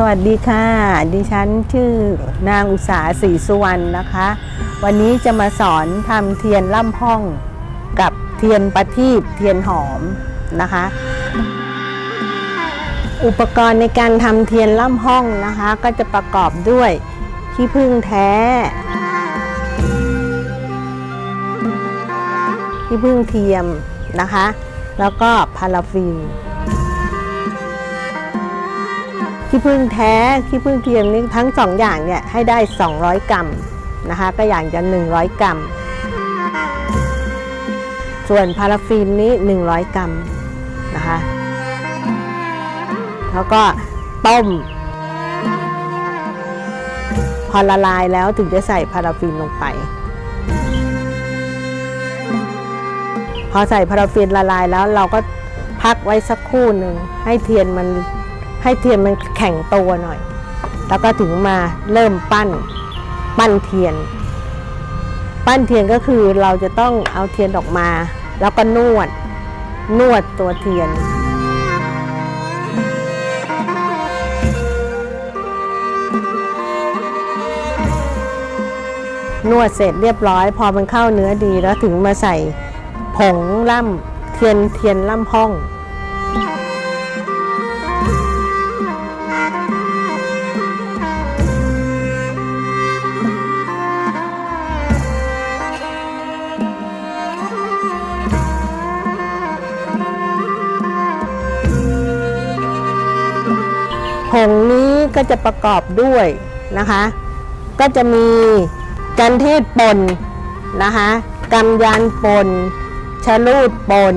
สวัสดีค่ะ ดิฉันชื่อนางอุษาศรีสุวรรณนะคะ วันนี้จะมาสอนทำเทียนล่ำห้องกับเทียนประทีปเทียนหอมนะคะ อุปกรณ์ในการทำเทียนล่ำห้องนะคะ ก็จะประกอบด้วยขี้ผึ้งแท้ขี้ผึ้งเทียมนะคะ แล้วก็พาราฟิน ขี้ผึ้งแท้ขี้ผึ้งเทียมนี่ทั้งสองอย่างเนี่ยให้ได้ 200 กรัมนะคะก็อย่างจะ100 กรัม ส่วนพาราฟินนี้ 100 กรัมนะคะแล้วก็ต้ม พอละลายแล้วถึงจะใส่พาราฟินลงไป พอใส่พาราฟินละลายแล้วเราก็พักไว้สักครู่หนึ่งให้เทียนมัน ให้เทียนมันแข็งตัวหน่อย แล้วก็ถึงมาเริ่มปั้น ปั้นเทียน ปั้นเทียนก็คือเราจะต้องเอาเทียนออกมา แล้วก็นวด นวดตัวเทียนนวดเสร็จเรียบร้อย พอมันเข้าเนื้อดีแล้วถึงมาใส่ผงล่ำเทียนเทียนล่ำห้อง ก็จะประกอบด้วยนะคะ ก็จะมีจันเทศป่นนะคะกำยานป่นชะลูดป่น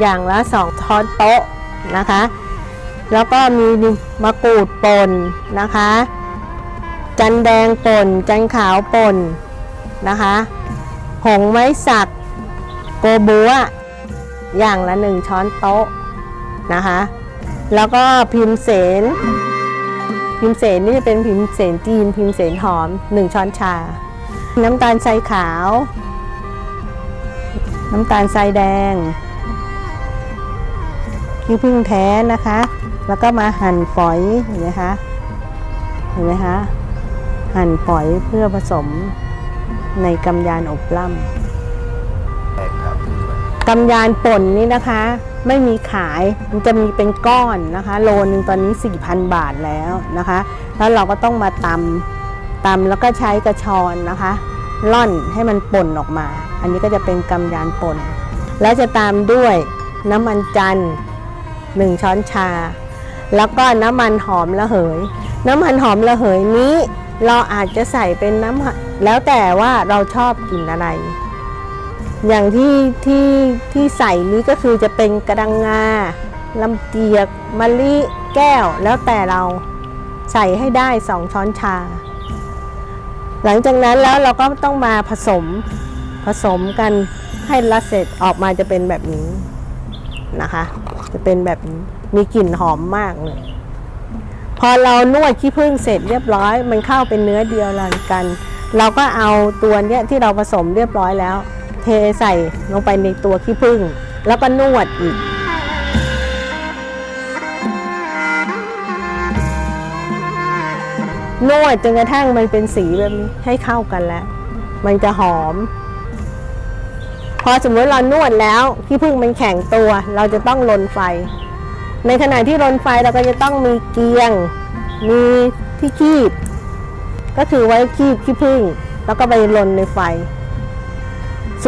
อย่างละสองช้อนโต๊ะนะคะ แล้วก็มีมะกรูดป่นนะคะ จันแดงป่นจันขาวป่นนะคะผงไม้สักโกบัวอย่างละหนึ่งช้อนโต๊ะนะคะ แล้วก็พิมพ์เสน พิมพ์เสนนี่จะเป็นพิมพ์เสนจีน พิมพ์เสนหอม 1 ช้อนชา น้ำตาลทรายขาว น้ำตาลทรายแดงขี้ผึ้งแท้นะคะ แล้วก็มาหั่นฝอยเห็นไหมคะเห็นไหมคะหั่นฝอยเพื่อผสมในกำยานอบล่ำกำยานป่นนี่นะคะ ไม่มีขายมันจะมีเป็นก้อนนะคะ โลนึงตอนนี้ 4,000 บาทแล้วนะคะ แล้วเราก็ต้องมาตำตำแล้วก็ใช้กระชอนนะคะล่อนให้มันป่นออกมา อันนี้ก็จะเป็นกำยานป่น แล้วจะตามด้วยน้ำมันจันทร์หนึ่งช้อนชา แล้วก็น้ำมันหอมระเหย น้ำมันหอมระเหยนี้ เราอาจจะใส่เป็นน้ำแล้วแต่ว่าเราชอบกลิ่นอะไร อย่างที่ที่ที่ใส่นี้ก็คือจะเป็นกระดังงาลำเจียกมะลิแก้วแล้วแต่เราใส่ให้ได้สองช้อนชา หลังจากนั้นแล้วเราก็ต้องมาผสมผสมกันให้ละเสร็จออกมาจะเป็นแบบนี้นะคะ จะเป็นแบบนี้มีกลิ่นหอมมากเลยพอเรานวดขี้ผึ้งเสร็จเรียบร้อย มันเข้าเป็นเนื้อเดียวกัน เราก็เอาตัวเนี้ยที่เราผสมเรียบร้อยแล้ว เทใส่ลงไปในตัวขี้ผึ้งแล้วก็นวดอีก นวดจนกระทั่งมันเป็นสีแบบนี้ให้เข้ากันแล้ว มันจะหอม พอสมมติเรานวดแล้วขี้ผึ้งมันแข็งตัว เราจะต้องลนไฟ ในขณะที่ลนไฟเราก็จะต้องมีเกียง มีที่คีบ ก็คือไว้คีบขี้ผึ้งแล้วก็ไปลนในไฟ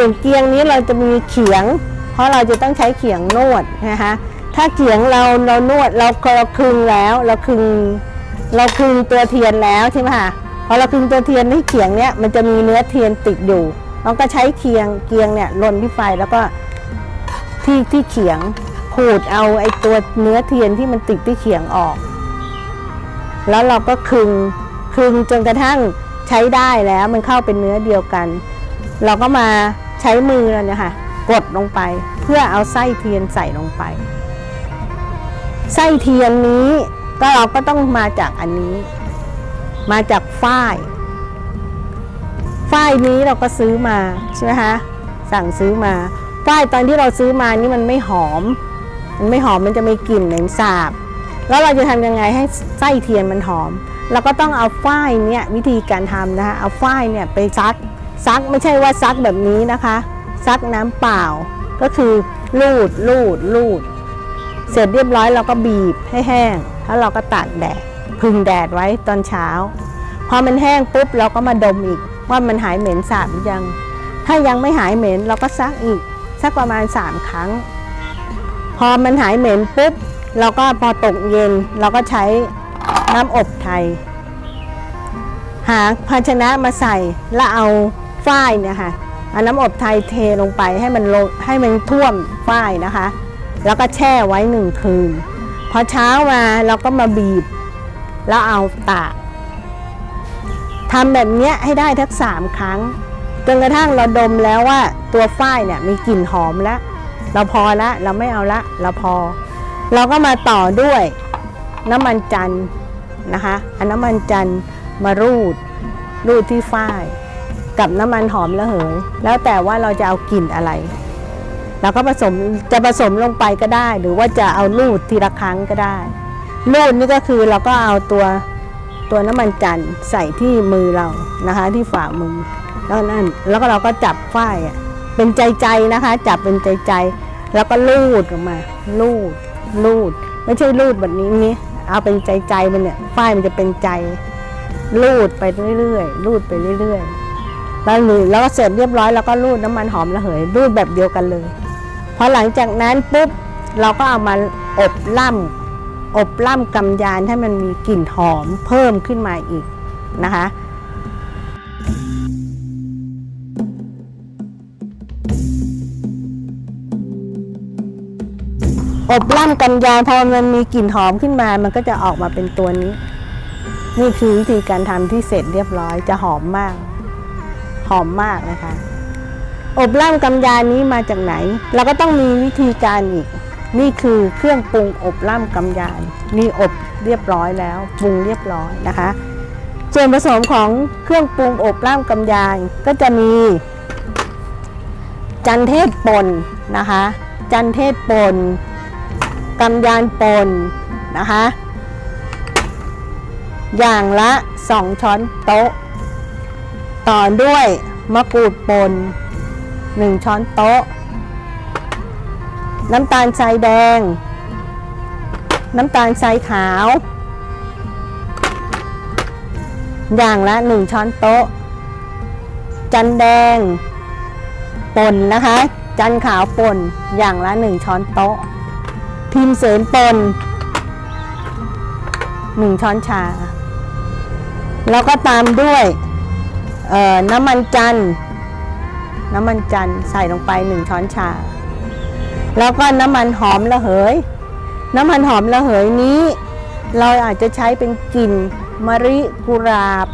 ส่วนเกียงนี้เราจะมีเขียง เพราะเราจะต้องใช้เขียงนวดนะคะถ้าเขียงเราเรานวดเราเราคึงแล้วเราคึงเราคึงตัวเทียนแล้วใช่ไหมคะพอเราคึงตัวเทียนที่เขียงเนี้ยมันจะมีเนื้อเทียนติดอยู่เราก็ใช้เคียงเกียงเนี่ยลนที่ไฟแล้วก็ที่ที่เขียงขูดเอาไอ้ตัวเนื้อเทียนที่มันติดที่เขียงออก แล้วเราก็คึงคึงจนกระทั่งใช้ได้แล้วมันเข้าเป็นเนื้อเดียวกัน เราก็มา ใช้มือเราเนี่ยค่ะ กดลงไปเพื่อเอาไส้เทียนใส่ลงไป ไส้เทียนนี้ก็เราก็ต้องมาจากอันนี้ มาจากฝ้ายฝ้ายนี้เราก็ซื้อมาใช่ไหมคะสั่งซื้อมาฝ้ายตอนที่เราซื้อมานี่มันไม่หอม มันไม่หอมมันจะมีกลิ่นเหม็นสาบ แล้วเราจะทำยังไงให้ไส้เทียนมันหอมเราก็ต้องเอาฝ้ายเนี่ยวิธีการทำนะคะเอาฝ้ายเนี่ยไปซัก ซักไม่ใช่ว่าซักแบบนี้นะคะ ซักน้ำเปล่า ก็คือลูดลูดลูด เสร็จเรียบร้อยเราก็บีบให้แห้ง แล้วเราก็ตากแดดพึ่งแดดไว้ตอนเช้า พอมันแห้งปุ๊บเราก็มาดมอีก ว่ามันหายเหม็นสาบยัง ถ้ายังไม่หายเหม็นเราก็ซักอีกสักประมาณ 3 ครั้ง พอมันหายเหม็นปุ๊บเราก็พอตกเย็นเราก็ใช้น้ำอบไทย หาภาชนะมาใส่แล้วเอา ฝ้ายเนี่ยค่ะเอาน้ำอบไทยเทลงไปให้มันลงให้มันท่วมฝ้ายนะคะ แล้วก็แช่ไว้หนึ่งคืน พอเช้ามาเราก็มาบีบ แล้วเอาตากทำแบบเนี้ยให้ได้ทั้งสามครั้งจนกระทั่งเราดมแล้วว่าตัวฝ้ายเนี่ยมีกลิ่นหอมแล้วเราพอละเราไม่เอาละเราพอ เราก็มาต่อด้วยน้ำมันจันนะคะอาน้ำมันจันมารูดรูดที่ฝ้าย กับน้ำมันหอมระเหย แล้วแต่ว่าเราจะเอากลิ่นอะไรเราก็ผสมจะผสมลงไปก็ได้ หรือว่าจะเอารูดทีละครั้งก็ได้รูดนี่ก็คือเราก็เอาตัวตัวน้ำมันจันทร์ใส่ที่มือเรานะคะ ที่ฝ่ามือแล้วนั่นแล้วก็เราก็จับฝ้ายเป็นใจใจนะคะ จับเป็นใจใจ แล้วก็ลูดออกมา ลูดลูด ไม่ใช่ลูดแบบนี้นี่เอาเป็นใจใจมันเนี่ยฝ้ายมันจะเป็นใจ ลูดไปเรื่อยๆลูดไปเรื่อยๆ แล้วมือแล้วก็เสร็จเรียบร้อยแล้วก็รูดน้ำมันหอมระเหยรูดแบบเดียวกันเลยพอหลังจากนั้นปุ๊บเราก็เอามาอบล่ำอบล่ำกำยานให้มันมีกลิ่นหอมเพิ่มขึ้นมาอีกนะคะอบล่ำกันยานพอมันมีกลิ่นหอมขึ้นมา มันก็จะออกมาเป็นตัวนี้ นี่คือวิธีการทำที่เสร็จเรียบร้อยจะหอมมาก หอมมากนะคะอบล่ำกำยานี้มาจากไหน เราก็ต้องมีวิธีการอีก นี่คือเครื่องปรุงอบล่ำกำยานมีอบเรียบร้อยแล้วปรุงเรียบร้อยนะคะ ส่วนผสมของเครื่องปรุงอบล่ำกำยานก็จะมี จันเทศป่นนะคะ จันเทศป่นกำยานป่นนะคะ อย่างละ 2 ช้อนโต๊ะ ต่อด้วยมะกรูดป่น1ช้อนโต๊ะ น้ำตาลทรายแดง น้ำตาลทรายขาว อย่างละ1ช้อนโต๊ะ จันแดง ป่นนะคะ จันขาวป่นอย่างละ1ช้อนโต๊ะ พิมพ์เสนป่นหนึ่งช้อนชา แล้วก็ตามด้วย น้ำมันจันทร์น้ำมันจันทร์ใส่ลงไปหนึ่งช้อนชา แล้วก็น้ำมันหอมระเหย น้ำมันหอมระเหยนี้ เราอาจจะใช้เป็นกลิ่นมะริกุหลาบ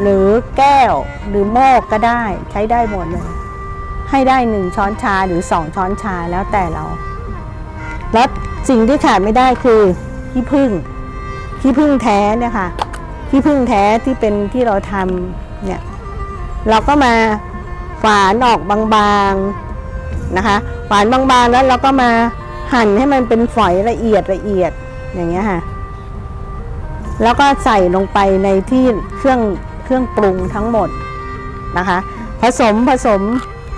หรือแก้วหรือโมกก็ได้ใช้ได้หมดเลย ให้ได้หนึ่งช้อนชาหรือสองช้อนชาแล้วแต่เรา แล้วสิ่งที่ขาดไม่ได้คือขี้ผึ้งขี้ผึ้งแท้เนี่ยค่ะขี้ผึ้งแท้ที่เป็นที่เราทำเนี่ย เราก็มาฝานออกบางๆนะคะ ฝานบางๆแล้วเราก็มาหั่นให้มันเป็นฝอยละเอียดละเอียดอย่างเงี้ยค่ะ แล้วก็ใส่ลงไปในที่เครื่องเครื่องปรุงทั้งหมดนะคะ ผสมผสม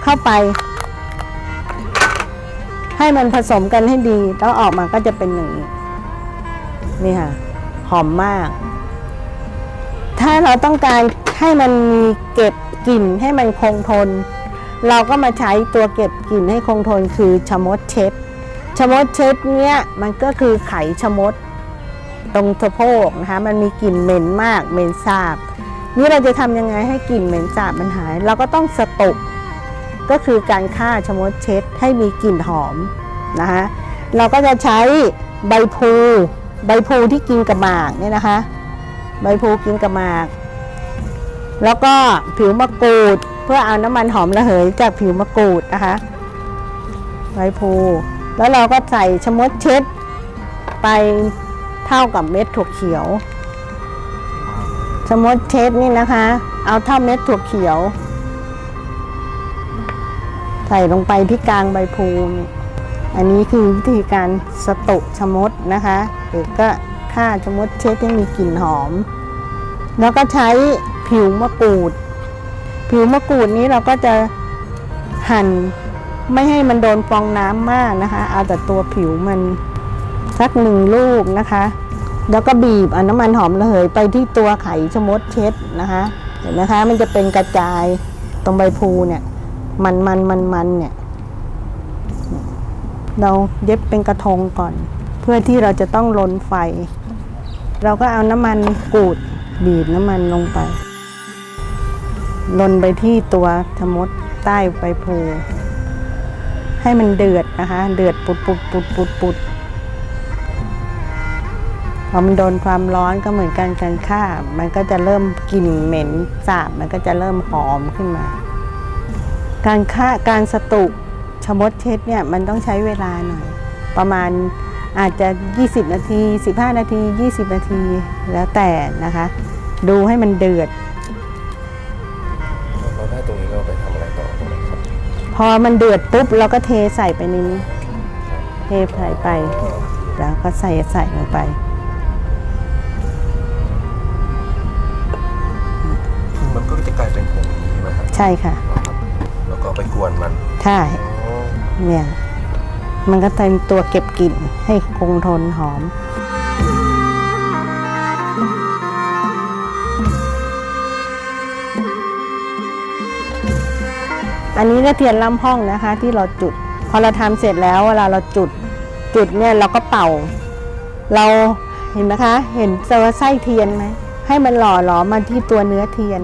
เข้าไป ให้มันผสมกันให้ดีแล้วออกมาก็จะเป็นอย่างนี้นี่ค่ะ หอมมาก ถ้าเราต้องการให้มันมีเก็บ กลิ่นให้มันคงทน เราก็มาใช้ตัวเก็บกลิ่นให้คงทนคือชะมดเช็ดชะมดเช็ดเนี้ยมันก็คือไขชะมดตรงสะโพกนะคะมันมีกลิ่นเหม็นมากเหม็นสาบ นี่เราจะทำยังไงให้กลิ่นเหม็นสาบมันหาย เราก็ต้องสตุกก็คือการฆ่าชะมดเช็ดให้มีกลิ่นหอมนะคะเราก็จะใช้ใบพลูใบพลูที่กินกับหมากเนี่ยนะคะ ใบพลูกินกับหมาก แล้วก็ผิวมะกรูด เพื่อเอาน้ำมันหอมระเหยจากผิวมะกรูดนะคะใบพลูแล้วเราก็ใส่ชะมดเช็ดไปเท่ากับเม็ดถั่วเขียวชะมดเช็ดนี่นะคะ เอาเท่าเม็ดถั่วเขียว ใส่ลงไปที่กลางใบพลูนี่อันนี้คือวิธีการสตุชะมดนะคะหรือก็ฆ่าชะมดเช็ดให้มีกลิ่นหอม แล้วก็ใช้ ผิวมะกรูด ผิวมะกรูดนี้เราก็จะหั่นไม่ให้มันโดนฟองน้ำมากนะคะ เอาแต่ตัวผิวมันสักหนึ่งลูกนะคะ แล้วก็บีบเอาน้ำมันหอมระเหยไปที่ตัวไข่ชะมดเช็ดนะคะ เห็นนะคะ มันจะเป็นกระจายตรงใบพลูเนี่ย มันมันมันมันเนี่ย เราเย็บเป็นกระทงก่อน เพื่อที่เราจะต้องลนไฟ เราก็เอาน้ำมันกูดบีบน้ำมันลงไป ลนไปที่ตัวชะมดใต้ใบพลูให้มันเดือดนะคะ เดือดปุดปุดปุดปุดปุดพอมันโดนความร้อนก็เหมือนกันการฆ่ามันก็จะเริ่มกลิ่นเหม็นสาบ มันก็จะเริ่มหอมขึ้นมา การฆ่าการสตุชมดเช็ดเนี่ยมันต้องใช้เวลาหน่อย ประมาณอาจจะ 20 นาที 15 นาที 20 นาทีแล้วแต่นะคะ ดูให้มันเดือด อมันเดือดปุ๊บเราก็เทใส่ไปในนี้ เทใส่ไป แล้วก็ใส่ใส่ลงไปคือมันก็จะกลายเป็นผงอย่างนี้ใช่ไหมครับใช่ค่ะ แล้วก็ไปกวนมันใช่อ๋อเนี่ย มันก็เป็นตัวเก็บกลิ่นให้คงทนหอม อันนี้ก็เทียนล่ำห้องนะคะที่เราจุด พอเราทำเสร็จแล้วเวลาเราจุดจุดเนี่ยเราก็เป่า เราเห็นไหมคะ เห็นตัวไส้เทียนไหมให้มันหล่อหลอมมาที่ตัวเนื้อเทียน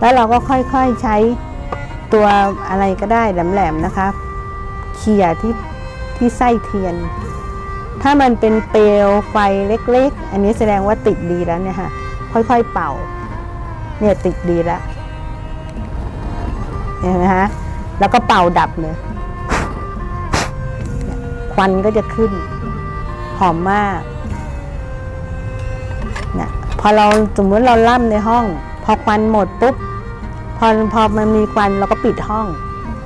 แล้วเราก็ค่อยๆใช้ตัวอะไรก็ได้แหลมๆนะคะเขี่ยที่ที่ไส้เทียน ถ้ามันเป็นเปลวไฟเล็กๆ อันนี้แสดงว่าติดดีแล้วเนี่ยค่ะค่อยๆเป่า เนี่ยติดดีแล้วเห็นไหมคะ แล้วก็เป่าดับเลยควันก็จะขึ้น หอมมากนี่ยพอเราสมมติเราล่ำในห้อง พอควันหมดปุ๊บพอพอมันมีควันเราก็ปิดห้อง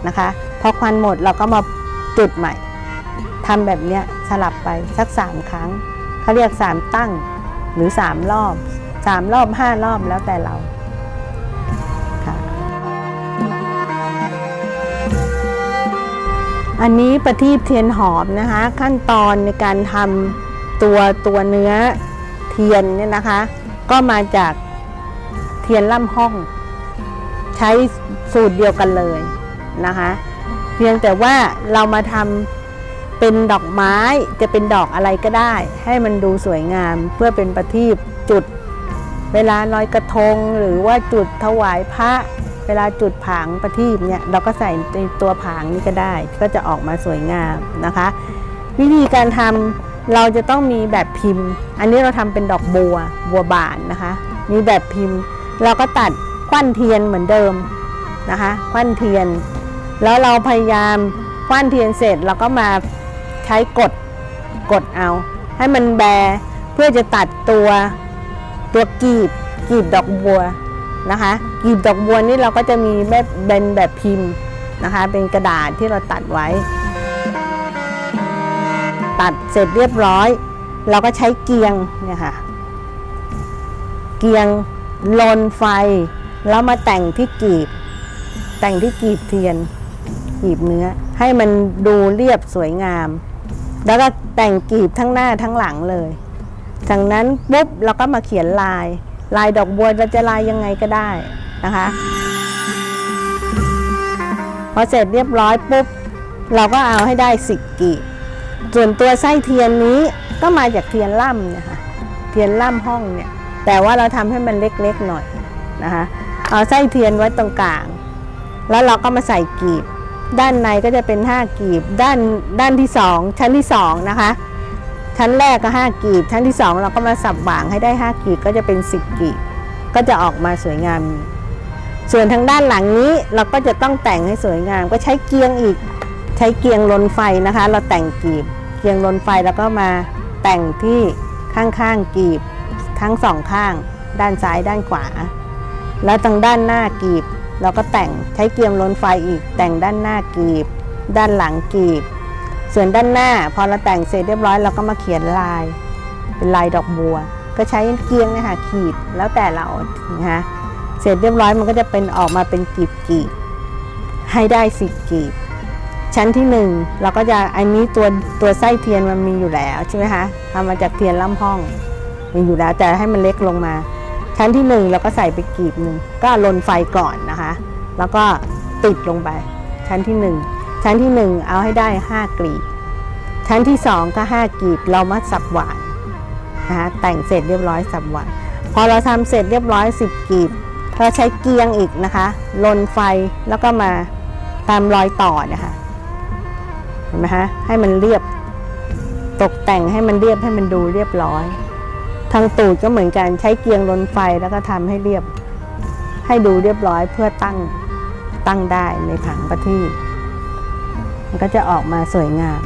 นะคะ พอควันหมดเราก็มาจุดใหม่ทำแบบเนี้ยสลับไปสักสามครั้งเขาเรียกสามตั้งหรือสามรอบสามรอบห้ารอบแล้วแต่เรา อันนี้ประทีปเทียนหอมนะคะ ขั้นตอนในการทำตัวตัวเนื้อเทียนเนี่ยนะคะ ก็มาจากเทียนล่ำห้อง ใช้สูตรเดียวกันเลยนะคะ เพียงแต่ว่าเรามาทำเป็นดอกไม้จะเป็นดอกอะไรก็ได้ ให้มันดูสวยงามเพื่อเป็นประทีปจุด เวลาลอยกระทงหรือว่าจุดถวายพระ เวลาจุดผางประทีปเนี่ยเราก็ใส่ในตัวผางนี้ก็ได้ ก็จะออกมาสวยงามนะคะ วิธีการทำเราจะต้องมีแบบพิมพ์ อันนี้เราทำเป็นดอกบัวบัวบานนะคะ มีแบบพิมพ์ เราก็ตัดควันเทียนเหมือนเดิมนะคะควันเทียน แล้วเราพยายามควันเทียนเสร็จเราก็มาใช้กดกดเอา ให้มันแบเพื่อจะตัดตัวตัวกีบกีบดอกบัว นะคะกีบดอกบัวนี่เราก็จะมีแบบเป็นแบบพิมพ์นะคะ เป็นกระดาษที่เราตัดไว้ ตัดเสร็จเรียบร้อย เราก็ใช้เกียงเนี่ยค่ะ เกียงลนไฟ แล้วมาแต่งที่กีบ แต่งที่กีบเทียนกีบเนื้อ ให้มันดูเรียบสวยงาม แล้วก็แต่งกีบทั้งหน้าทั้งหลังเลย จากนั้นปุ๊บเราก็มาเขียนลาย ลายดอกบัวเราจะลายยังไงก็ได้นะคะ พอเสร็จเรียบร้อยปุ๊บ เราก็เอาให้ได้สิบกีบส่วนตัวไส้เทียนนี้ก็มาจากเทียนล่ำเนี่ยค่ะเทียนล่ำห้องเนี่ย แต่ว่าเราทำให้มันเล็กๆหน่อยนะคะเอาไส้เทียนไว้ตรงกลาง แล้วเราก็มาใส่กีบ ด้านในก็จะเป็น 5 กีบ ด้านด้านที่ 2 ชั้นที่2นะคะ ชั้นแรกก็ 5กีบชั้นที่ 2 เราก็มาสับหว่างให้ได้ 5กีบก็จะเป็น 10กีบก็จะออกมาสวยงาม ส่วนทางด้านหลังนี้เราก็จะต้องแต่งให้สวยงาม ก็ใช้เกียงอีก ใช้เกียงลนไฟนะคะ เราแต่งกีบ เกียงลนไฟแล้วก็มาแต่งที่ข้างๆกีบ ทั้งสองข้าง ด้านซ้ายด้านขวา แล้วทางด้านหน้ากีบ เราก็แต่งใช้เกียงลนไฟอีก แต่งด้านหน้ากีบ ด้านหลังกีบ ส่วนด้านหน้าพอเราแต่งเสร็จเรียบร้อยเราก็มาเขียนลาย เป็นลายดอกบัว ก็ใช้เกียงนะคะขีดแล้วแต่เรานะคะเสร็จเรียบร้อยมันก็จะเป็นออกมาเป็นกีบกีบๆให้ได้สิบกีบ ชั้นที่หนึ่งเราก็จะอันนี้ตัวตัวไส้เทียนมันมีอยู่แล้วใช่ไหมคะทำมาจากเทียนล่ำห้องมีอยู่แล้วแต่ให้มันเล็กลงมา ชั้นที่หนึ่งเราก็ใส่ไปกีบหนึ่งก็ลนไฟก่อนนะคะ แล้วก็ติดลงไปชั้นที่หนึ่ง ชั้นที่หนึ่งเอาให้ได้ห้ากลีบ ชั้นที่สองก็ห้ากลีบเรามาสับหวานนะคะแต่งเสร็จเรียบร้อยสับหวานพอเราทำเสร็จเรียบร้อยสิบกีบเราใช้เกียงอีกนะคะลนไฟแล้วก็มาตามรอยต่อนะคะเห็นไหมคะให้มันเรียบตกแต่งให้มันเรียบให้มันดูเรียบร้อย ทางตูดก็เหมือนกันใช้เกียงลนไฟแล้วก็ทำให้เรียบ ให้ดูเรียบร้อยเพื่อตั้งตั้งได้ในผังประทีป มันก็จะออกมาสวยงาม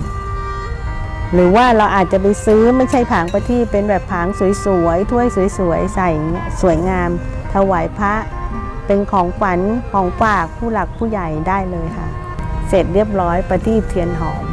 หรือว่าเราอาจจะไปซื้อไม่ใช่ผางประทีปเป็นแบบผางสวยๆถ้วยสวยๆใส่อย่างเงี้ยสวยงาม ถวายพระเป็นของขวัญของฝากผู้หลักผู้ใหญ่ได้เลยค่ะ เสร็จเรียบร้อยประทีปเทียนหอม